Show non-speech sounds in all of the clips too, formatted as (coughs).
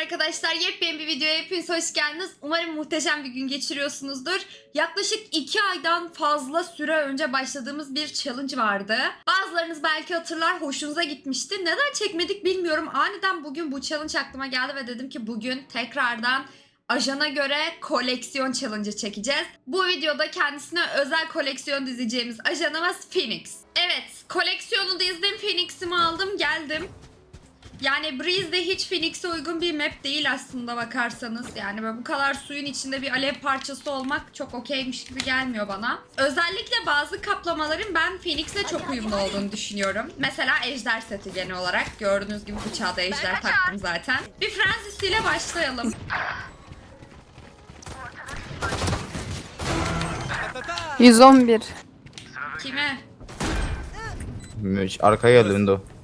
arkadaşlar. Yepyeni bir videoya hepiniz hoş geldiniz. Umarım muhteşem bir gün geçiriyorsunuzdur. Yaklaşık 2 aydan fazla süre önce başladığımız bir challenge vardı. Bazılarınız belki hatırlar hoşunuza gitmişti. Neden çekmedik bilmiyorum. Aniden bugün bu challenge aklıma geldi ve dedim ki bugün tekrardan ajana göre koleksiyon challenge çekeceğiz. Bu videoda kendisine özel koleksiyon dizeceğimiz ajanımız Phoenix. Evet, koleksiyonu dizdim. Phoenix'imi aldım, geldim. Yani Breeze de hiç Phoenix'e uygun bir map değil aslında bakarsanız. Yani böyle bu kadar suyun içinde bir alev parçası olmak çok okeymiş gibi gelmiyor bana. Özellikle bazı kaplamaların ben Phoenix'e çok uyumlu olduğunu düşünüyorum. Mesela ejder seti genel olarak. Gördüğünüz gibi bıçağa da ejder taktım zaten. Bir Francis ile başlayalım. Hı. 111. Kime? Müş. Arkaya geldi window.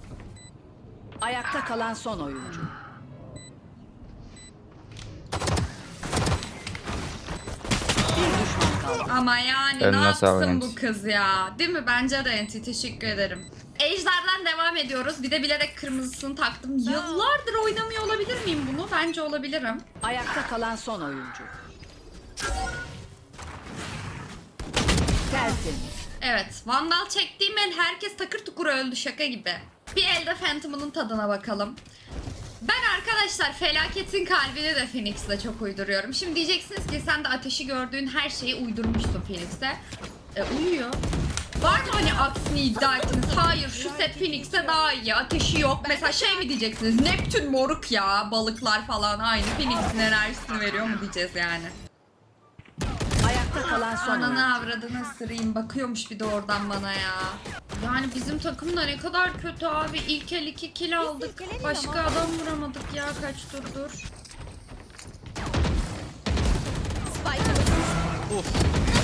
Kalan son oyuncu. Bir düşman kaldı. Ama yani Eline ne yapsın sağlık. bu kız ya? Değil mi? Bence de Enti. Teşekkür ederim. Ejder'den devam ediyoruz. Bir de bilerek kırmızısını taktım. Yıllardır oynamıyor olabilir miyim bunu? Bence olabilirim. Ayakta kalan son oyuncu. Tertemiz. Evet. Vandal çektiğim el herkes takır tukur öldü şaka gibi. Bir elde Phantom'ının tadına bakalım. Ben arkadaşlar felaketin kalbini de Phoenix'le çok uyduruyorum. Şimdi diyeceksiniz ki sen de ateşi gördüğün her şeyi uydurmuşsun Phoenix'e. E uyuyor. Var mı hani aksini iddia ettiniz? Hayır şu set Phoenix'e daha iyi. Ateşi yok. Mesela şey mi diyeceksiniz? Neptün moruk ya. Balıklar falan aynı. Phoenix'in enerjisini veriyor mu diyeceğiz yani. Ayakta kalan son. Ananı avradını ısırayım. Bakıyormuş bir de oradan bana ya. Yani bizim takım da ne kadar kötü abi. İlk el 2 kill aldık. Başka adam vuramadık ya kaç turdur.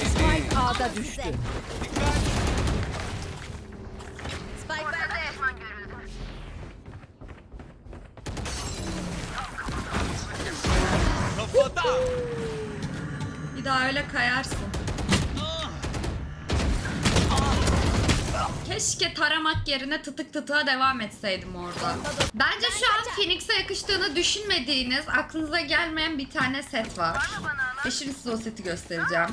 Spike A'da düştü. Bir daha öyle kayarsın. Keşke taramak yerine tıtık tıtığa devam etseydim orada. Bence şu an Phoenix'e yakıştığını düşünmediğiniz, aklınıza gelmeyen bir tane set var. Ve şimdi size o seti göstereceğim.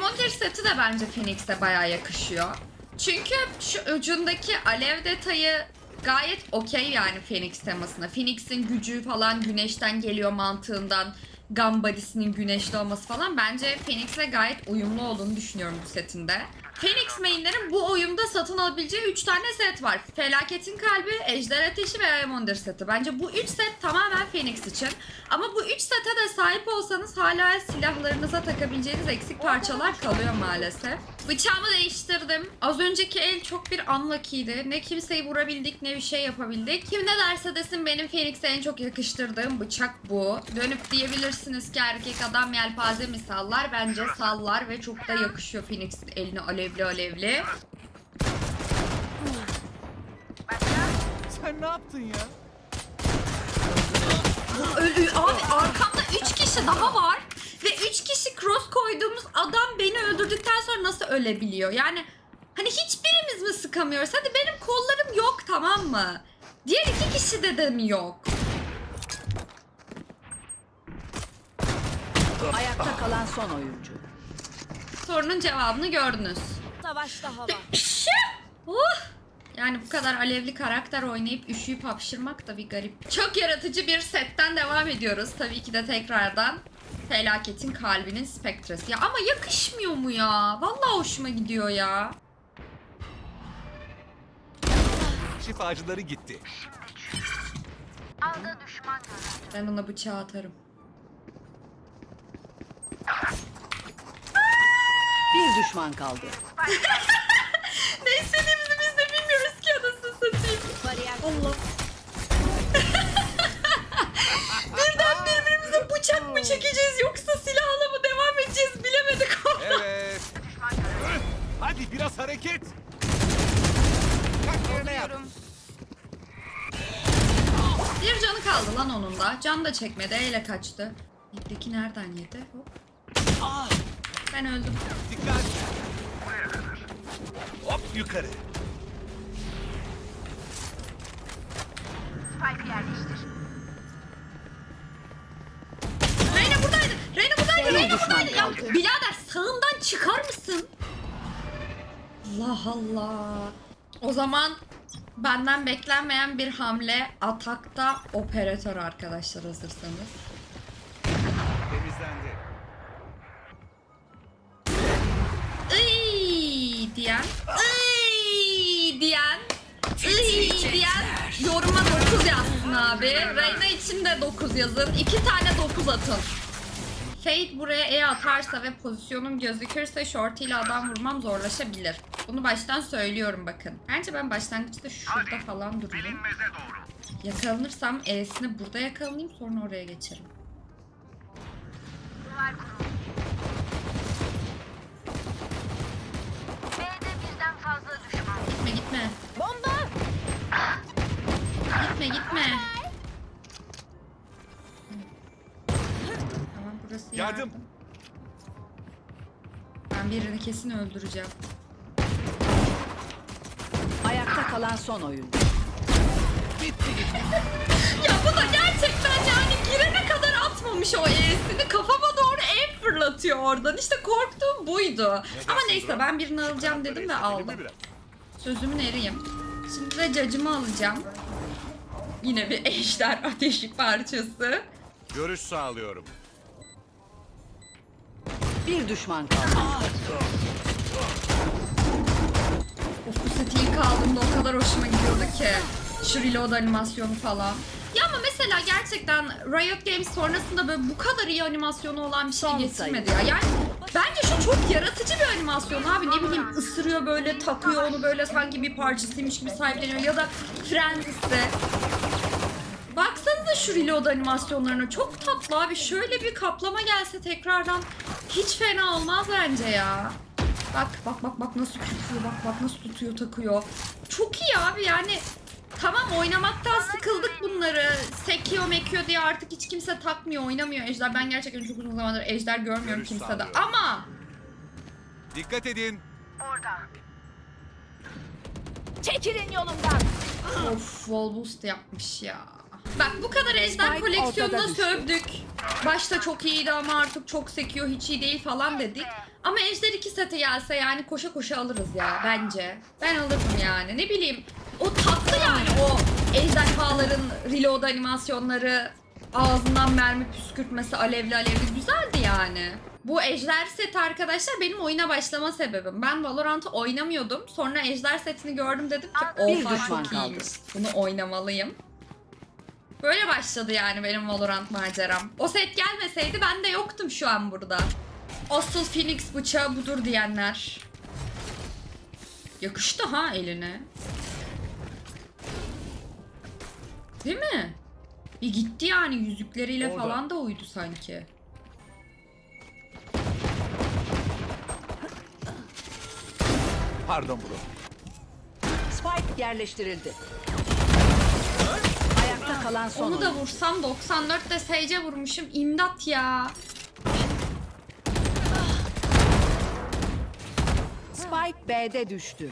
Monter seti de bence Phoenix'e bayağı yakışıyor. Çünkü şu ucundaki alev detayı gayet okey yani Phoenix temasına. Phoenix'in gücü falan güneşten geliyor mantığından. Gun body'sinin güneşli olması falan bence Phoenix'le gayet uyumlu olduğunu düşünüyorum bu setinde. Phoenix mainlerin bu oyunda satın alabileceği 3 tane set var. Felaketin Kalbi, Ejder Ateşi ve Ayamondir seti. Bence bu 3 set tamamen Phoenix için. Ama bu 3 sete de sahip olsanız hala silahlarınıza takabileceğiniz eksik parçalar kalıyor maalesef. Bıçağımı değiştirdim. Az önceki el çok bir unlucky'ydi. Ne kimseyi vurabildik ne bir şey yapabildik. Kim ne derse desin benim Phoenix'e en çok yakıştırdığım bıçak bu. Dönüp diyebilirsiniz ki erkek adam yelpaze mi sallar? Bence sallar ve çok da yakışıyor Phoenix'in eline alevli alevli. Sen ne yaptın ya? Ölü abi arkamda 3 kişi daha var ve 3 kişi cross koyduğumuz adam beni öldürdükten sonra nasıl ölebiliyor? Yani hani hiçbirimiz mi sıkamıyoruz? Hadi benim kollarım yok tamam mı? Diğer iki kişi de de mi yok? Ayakta kalan son oyuncu. Sorunun cevabını gördünüz. Savaşta hava. Uh! Yani bu kadar alevli karakter oynayıp üşüyüp hapşırmak da bir garip. Çok yaratıcı bir setten devam ediyoruz. Tabii ki de tekrardan felaketin kalbinin spektresi. Ya ama yakışmıyor mu ya? Vallahi hoşuma gidiyor ya. Şifacıları gitti. Ben ona bıçağı atarım. Bir düşman kaldı. (laughs) Ne istediğimizi biz de bilmiyoruz ki anasını satayım. Allah. (laughs) Birden birbirimize bıçak mı çekeceğiz yoksa silahla mı devam edeceğiz bilemedik orada. Evet. Hadi biraz hareket. Kalk yerine yap. Bir canı kaldı lan onun da. Can da çekmedi. Eyle kaçtı. Mitteki nereden yedi? Hop. Ben öldüm. Dikkat. Hop yukarı. Reyna buradaydı. Reyna buradaydı. Reyna buradaydı. Ya birader sağımdan çıkar mısın? Allah Allah. O zaman benden beklenmeyen bir hamle atakta operatör arkadaşlar hazırsanız. Diyen, iy diyen, iy diyen yoruma 9 yazsın abi. Reyna için de 9 yazın. 2 tane 9 atın. Fade buraya E atarsa ve pozisyonum gözükürse short ile adam vurmam zorlaşabilir. Bunu baştan söylüyorum bakın. Bence ben başlangıçta şurada falan durayım. Yakalanırsam E'sini burada yakalanayım sonra oraya geçerim. B'de birden fazla düşman. Gitme. Bomba! Gitme gitme. Tamam burası Yardım. yardım. Ben birini kesin öldüreceğim. Ayakta kalan son oyuncu. Ya bu da gerçekten yani girene kadar atmamış o E'sini. Kafama doğru E fırlatıyor oradan. İşte korktuğum buydu. Ama neyse ben birini alacağım dedim ve aldım. Sözümün eriyim. Şimdi de cacımı alacağım. Yine bir ejder ateşi parçası. Görüş sağlıyorum. Bir düşman kaldı. Of bu seti ilk aldığımda o kadar hoşuma gidiyordu ki. Şu reload animasyonu falan. Ya ama mesela gerçekten Riot Games sonrasında böyle bu kadar iyi animasyonu olan bir şey Son getirmedi ya. Yani bence şu çok yaratıcı bir animasyon abi. Ne bileyim ısırıyor böyle takıyor onu böyle sanki bir parçasıymış gibi sahipleniyor. Ya da Friends'te. Baksanıza şu reload animasyonlarına çok tatlı abi. Şöyle bir kaplama gelse tekrardan hiç fena olmaz bence ya. Bak bak bak bak nasıl tutuyor bak bak nasıl tutuyor takıyor. Çok iyi abi yani tamam oynamaktan sıkıldık bunları. Sekiyor mekiyor diye artık hiç kimse takmıyor oynamıyor Ejder. Ben gerçekten çok uzun zamandır Ejder görmüyorum Görüş kimsede sağlıyorum. ama Dikkat edin. Orada. Çekilin yolumdan. of wall boost yapmış ya. Bak bu kadar Ejder Spike koleksiyonuna ortada düştü. sövdük. Başta çok iyiydi ama artık çok sekiyor hiç iyi değil falan dedik. Ama Ejder 2 sete gelse yani koşa koşa alırız ya bence. Ben alırım yani ne bileyim. O tatlı yani o ejderhaların reload animasyonları ağzından mermi püskürtmesi alevli alevli güzeldi yani. Bu ejder seti arkadaşlar benim oyuna başlama sebebim. Ben Valorant'ı oynamıyordum. Sonra ejder setini gördüm dedim ki Bir oha düşman çok kaldı. iyiymiş. Bunu oynamalıyım. Böyle başladı yani benim Valorant maceram. O set gelmeseydi ben de yoktum şu an burada. Asıl Phoenix bıçağı budur diyenler. Yakıştı ha eline. Değil mi? Bir gitti yani yüzükleriyle Orada. falan da uydu sanki. Pardon bro. Spike yerleştirildi. Ayakta kalan son Onu da oyuncu. vursam 94 de Sage'e vurmuşum. İmdat ya. Spike B'de düştü.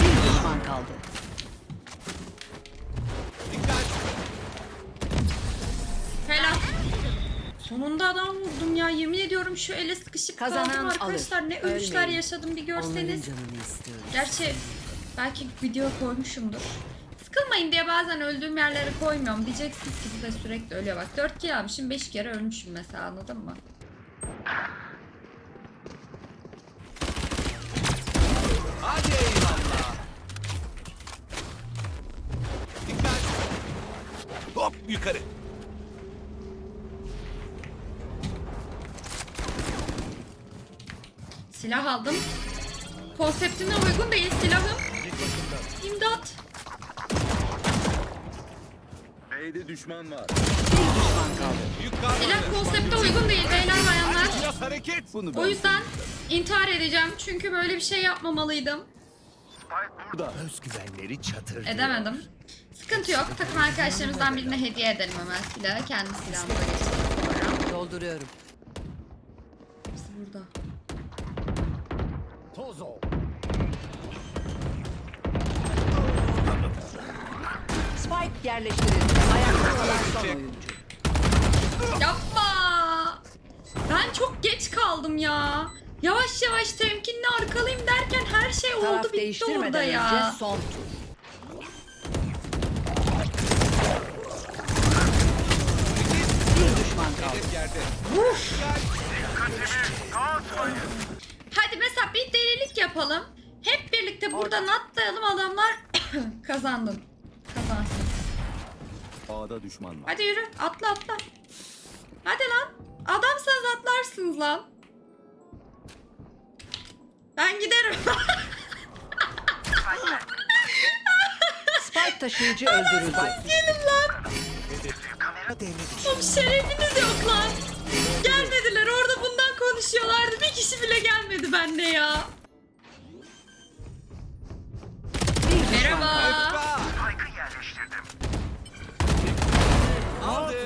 Bir düşman kaldı. Sonunda adam vurdum ya. Yemin ediyorum şu ele sıkışıp Kazanan kaldım arkadaşlar. alır. Ne ölüşler Ölmeyin. yaşadım bir görseniz. Gerçi belki video koymuşumdur. Sıkılmayın diye bazen öldüğüm yerlere koymuyorum. Diyeceksiniz ki bu da sürekli ölüyor. Bak 4 kere almışım 5 kere ölmüşüm mesela anladın mı? Hadi eyvallah. Dikkat. Hop yukarı. Silah aldım. Konseptine uygun değil silahım. İmdat. B'de düşman var. Silah konsepte uygun değil beyler bayanlar. Biraz hareket. Bunu O yüzden intihar edeceğim. Çünkü böyle bir şey yapmamalıydım. burada özgüvenleri çatır. Edemedim. Sıkıntı yok. Takım arkadaşlarımızdan birine hediye edelim hemen silahı. Kendi silahımıza geçelim. Dolduruyorum. Hepsi burada. Spike yerleştirildi. Ayakta kalan son oyuncu. Yapma. Ben çok geç kaldım ya. Yavaş yavaş temkinli arkalayayım derken her şey oldu Taraf bitti orada değiştirmeden ya. son tur. Bir düşman kaldı. Hedef yerde. Hadi mesela bir delilik yapalım. Hep birlikte buradan atlayalım adamlar (coughs) kazandın. Kazansın. A'da düşman var. Hadi yürü atla atla. Hadi lan. Adamsanız atlarsınız lan. Ben giderim. (laughs) Spike taşıyıcı öldürüldü. Gelin lan. Oğlum şerefiniz yok lan. Gelmediler orada konuşuyorlardı. Bir kişi bile gelmedi bende ya. Merhaba. Aldım.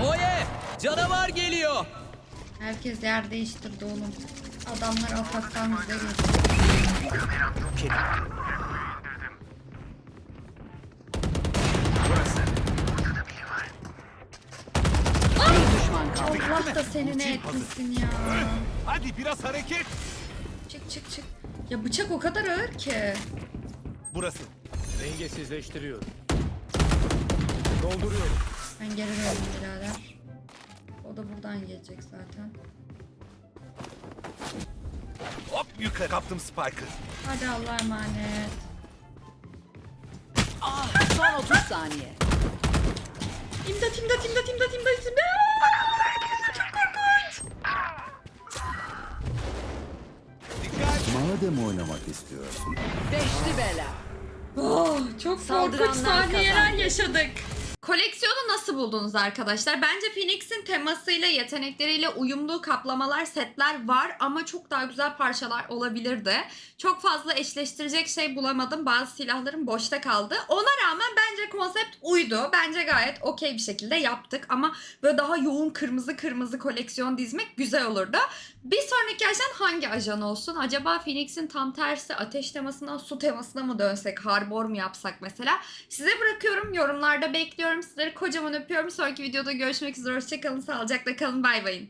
Oye! Canavar geliyor. Herkes yer değiştirdi oğlum. Adamlar afaktan bize kaldı. Allah da seni ne etmesin ya. Hadi biraz hareket. Çık çık çık. Ya bıçak o kadar ağır ki. Burası. Dengesizleştiriyorum. Ben geri döndüm birader. O da buradan gelecek zaten. Hop yukarı. Kaptım Spike'ı. Hadi Allah'a emanet. Son 30 saniye. İmdat imdat imdat imdat imdat imdat. Çok korkunç. Dikkat. Madem oynamak istiyorsun. Beşli bela. Oh, çok korkunç Saldıranlar sahneler kazandı. yaşadık. Koleksiyonu nasıl buldunuz arkadaşlar? Bence Phoenix'in temasıyla, yetenekleriyle uyumlu kaplamalar, setler var ama çok daha güzel parçalar olabilirdi. Çok fazla eşleştirecek şey bulamadım. Bazı silahlarım boşta kaldı. Ona rağmen bence konsept uydu. Bence gayet okey bir şekilde yaptık ama böyle daha yoğun kırmızı kırmızı koleksiyon dizmek güzel olurdu. Bir sonraki ajan hangi ajan olsun? Acaba Phoenix'in tam tersi ateş temasından su temasına mı dönsek? Harbor mu yapsak mesela? Size bırakıyorum. Yorumlarda bekliyorum. Sizleri kocaman öpüyorum. Sonraki videoda görüşmek üzere. Hoşçakalın. Sağlıcakla kalın. Bay bayın.